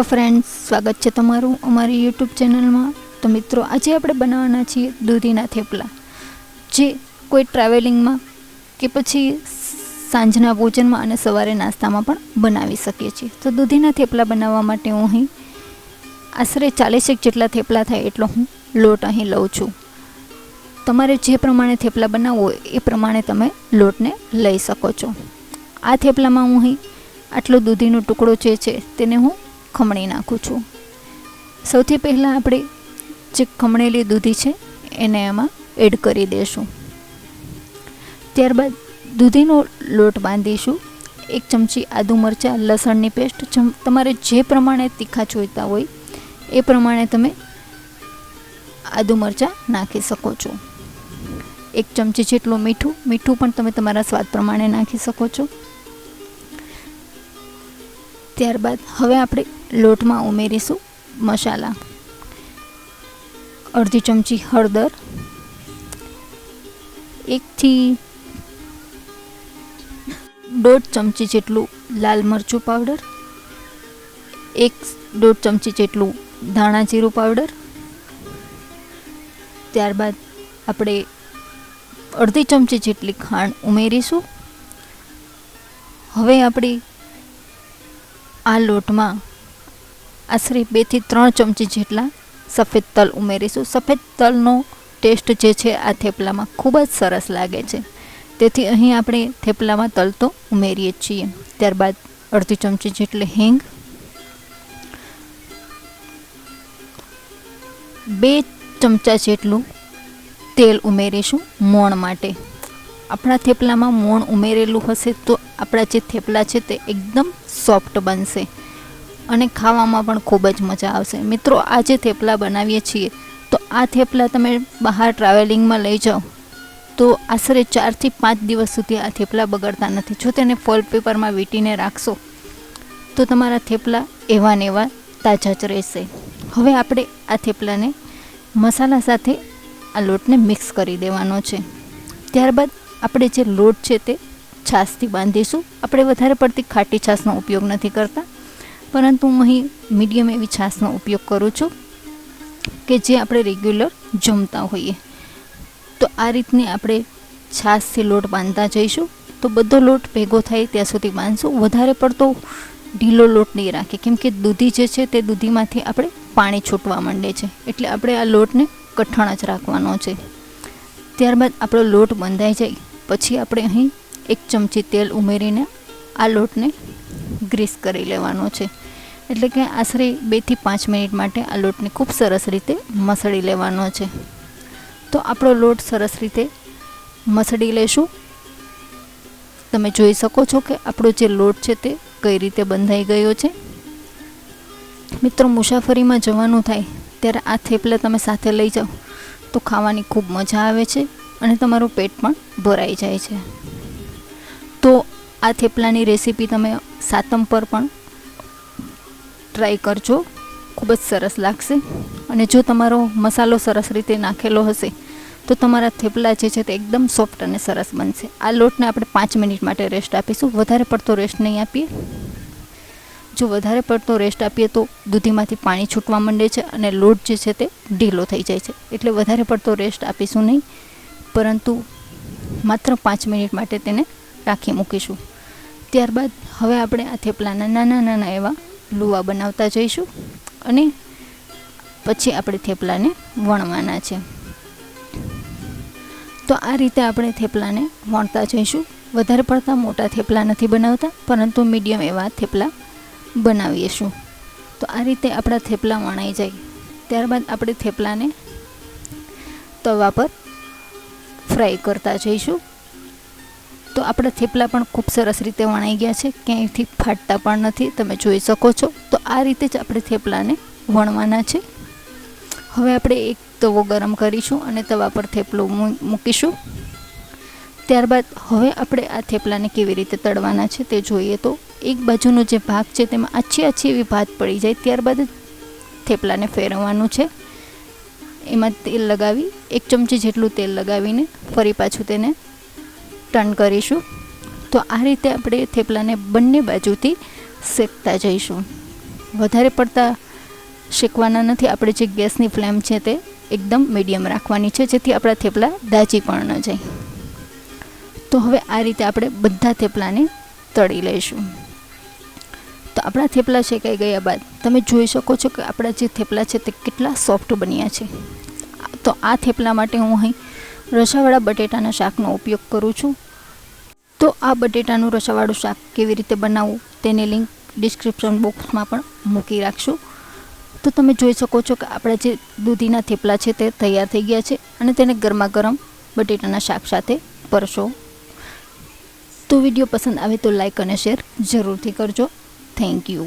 Hello friends સ્વાગત છે તમારું અમારી યુટ્યુબ ચેનલમાં તો મિત્રો, આજે આપણે બનાવવાના છીએ દૂધીના થેપલા. જે કોઈ ટ્રાવેલિંગમાં કે પછી સાંજના ભોજનમાં અને સવારે નાસ્તામાં પણ બનાવી શકીએ છીએ. તો દૂધીના થેપલા બનાવવા માટે હું અહીં આશરે ચાલીસેક જેટલા થેપલા થાય એટલો હું લોટ અહીં લઉં છું. તમારે જે પ્રમાણે થેપલા બનાવવો એ પ્રમાણે તમે લોટને લઈ શકો છો. આ થેપલામાં હું અહીં આટલો દૂધીનો ટુકડો જે છે તેને હું ખમણી નાખું છું. સૌથી પહેલાં આપણે જે ખમણેલી દૂધી છે, એને એમાં એડ કરી દઈશું ત્યારબાદ દૂધીનો લોટ બાંધીશું. એક ચમચી આદુ મરચાં, લસણની પેસ્ટ તમારે જે પ્રમાણે તીખા જોઈતા હોય, એ પ્રમાણે તમે આદુ મરચાં નાખી શકો છો. એક ચમચી જેટલું મીઠું મીઠું પણ તમે તમારા સ્વાદ પ્રમાણે નાખી શકો છો. ત્યારબાદ હવે આપણે લોટમાં ઉમેરીશું મસાલા. અડધી ચમચી હળદર, એકથી દોઢ ચમચી જેટલું લાલ મરચું પાવડર, એક દોઢ ચમચી જેટલું ધાણા જીરું પાવડર. ત્યારબાદ આપણે અડધી ચમચી જેટલી ખાંડ ઉમેરીશું. હવે આપણી આ લોટમાં આશરે બેથી ત્રણ ચમચી જેટલા સફેદ તલ ઉમેરીશું. સફેદ તલનો ટેસ્ટ જે છે આ થેપલામાં ખૂબ જ સરસ લાગે છે. તેથી અહીં આપણે થેપલામાં તલ તો ઉમેરીએ છીએ. ત્યારબાદ અડધી ચમચી જેટલી હિંગ, બે ચમચા જેટલું તેલ ઉમેરીશું મોણ માટે. આપણા થેપલામાં મોણ ઉમેરેલું હશે તો આપણા જે થેપલા છે તે એકદમ સોફ્ટ બનશે અને ખાવામાં પણ ખૂબ જ મજા આવશે. મિત્રો, આ જે થેપલા બનાવીએ છીએ, તો આ થેપલા તમે બહાર ટ્રાવેલિંગમાં લઈ જાઓ, તો આશરે ચારથી પાંચ દિવસ સુધી આ થેપલા બગડતા નથી. જો તેને ફોલ પેપરમાં વીંટીને રાખશો, તો તમારા થેપલા એવા ને એવા તાજા જ રહેશે. હવે આપણે આ થેપલાને મસાલા સાથે આ લોટને મિક્સ કરી દેવાનો છે. ત્યારબાદ આપણે જે લોટ છે તે છાશથી બાંધીશું. આપણે વધારે પડતી ખાટી છાશનો ઉપયોગ નથી કરતા. પરંતુ હું અહીં મીડિયમ એવી છાશનો ઉપયોગ કરું છું કે જે આપણે રેગ્યુલર જમતા હોઈએ. તો આ રીતની આપણે છાશથી લોટ બાંધતા જઈશું. તો બધો લોટ ભેગો થાય ત્યાં સુધી બાંધશું. વધારે પડતો ઢીલો લોટ નહીં રાખીએ કેમ કે દૂધી જે છે તે દૂધીમાંથી આપણે પાણી છૂટવા માંડે છે. એટલે આપણે આ લોટને કઠણ જ રાખવાનો છે. ત્યારબાદ આપણો લોટ બંધાઈ જાય. પછી આપણે અહીં એક ચમચી તેલ ઉમેરીને આ લોટને ગ્રીસ કરી લેવાનો છે. એટલે કે આશરે બેથી પાંચ મિનિટ માટે આ લોટને ખૂબ સરસ રીતે મસળી લેવાનો છે. તો આપણો લોટ સરસ રીતે મસળી લેશું. તમે જોઈ શકો છો કે આપણો જે લોટ છે તે કઈ રીતે બંધાઈ ગયો છે. મિત્રો, મુસાફરીમાં જવાનું થાય ત્યારે આ થેપલા તમે સાથે લઈ જાઓ. તો ખાવાની ખૂબ મજા આવે છે અને તમારું પેટ પણ ભરાઈ જાય છે. તો આ થેપલાની રેસીપી તમે સાતમ પર પણ ટ્રાય કરજો. ખૂબ જ સરસ લાગશે. અને જો તમારો મસાલો સરસ રીતે નાખેલો હશે, તો તમારા થેપલા જે છે તે એકદમ સોફ્ટ અને સરસ બનશે. આ લોટને આપણે પાંચ મિનિટ માટે રેસ્ટ આપીશું. વધારે પડતો રેસ્ટ નહીં આપીએ. જો વધારે પડતો રેસ્ટ આપીએ તો દૂધીમાંથી પાણી છૂટવા માંડે છે અને લોટ જે છે તે ઢીલો થઈ જાય છે. એટલે વધારે પડતો રેસ્ટ આપીશું નહીં. પરંતુ માત્ર પાંચ મિનિટ માટે તેને રાખી મૂકીશું. ત્યારબાદ હવે આપણે આ થેપલાના નાના નાના એવા લુવા બનાવતા જઈશું અને પછી આપણે થેપલાને વણવાના છે. તો આ રીતે આપણે થેપલાને વણતા જઈશું. વધારે પડતા મોટા થેપલા નથી બનાવતા, પરંતુ મીડિયમ એવા થેપલા બનાવીશું. તો આ રીતે આપણા થેપલા વણાઈ જાય. ત્યારબાદ આપણે થેપલાને તવા પર ફ્રાય કરતા જઈશું. તો આપણા થેપલા પણ ખૂબ સરસ રીતે વણાઈ ગયા છે. ક્યાંયથી ફાટતા પણ નથી. તમે જોઈ શકો છો. તો આ રીતે જ આપણે થેપલાને વણવાના છે. હવે આપણે એક તવો ગરમ કરીશું અને તવા પર થેપલો મૂકીશું. ત્યારબાદ હવે આપણે આ થેપલાને કેવી રીતે તળવાના છે તે જોઈએ તો એક બાજુનો જે ભાગ છે તેમાં આછી આછી એવી ભાત પડી જાય. ત્યારબાદ થેપલાને ફેરવવાનું છે. એમાં તેલ લગાવી, એક ચમચી જેટલું તેલ લગાવીને ફરી પાછું તેને ટર્ન કરીશું. તો આ રીતે આપણે થેપલાને બંને બાજુથી શેકતા જઈશું. વધારે પડતા શેકવાના નથી, આપણે જે ગેસની ફ્લેમ છે તે એકદમ મીડિયમ રાખવાની છે, જેથી આપણા થેપલા દાજી પણ ન જાય. તો હવે આ રીતે આપણે બધા થેપલાને તળી લઈશું. તો આપણા થેપલા શેકાઈ ગયા બાદ તમે જોઈ શકો છો કે આપણા જે થેપલા છે તે કેટલા સોફ્ટ બન્યા છે. તો આ થેપલા માટે હું અહીં રસાવાળા બટેટાના શાકનો ઉપયોગ કરું છું. તો આ બટેટાનું રસાવાળું શાક કેવી રીતે બનાવવું તેની લિંક ડિસ્ક્રિપ્શન બોક્સમાં પણ મૂકી રાખશું. તો તમે જોઈ શકો છો કે આપણા જે દૂધીના થેપલા છે તે તૈયાર થઈ ગયા છે અને તેને ગરમા ગરમ બટેટાના શાક સાથે પરશો તો વીડિયો પસંદ આવે તો લાઇક અને શેર જરૂરથી કરજો. Thank you.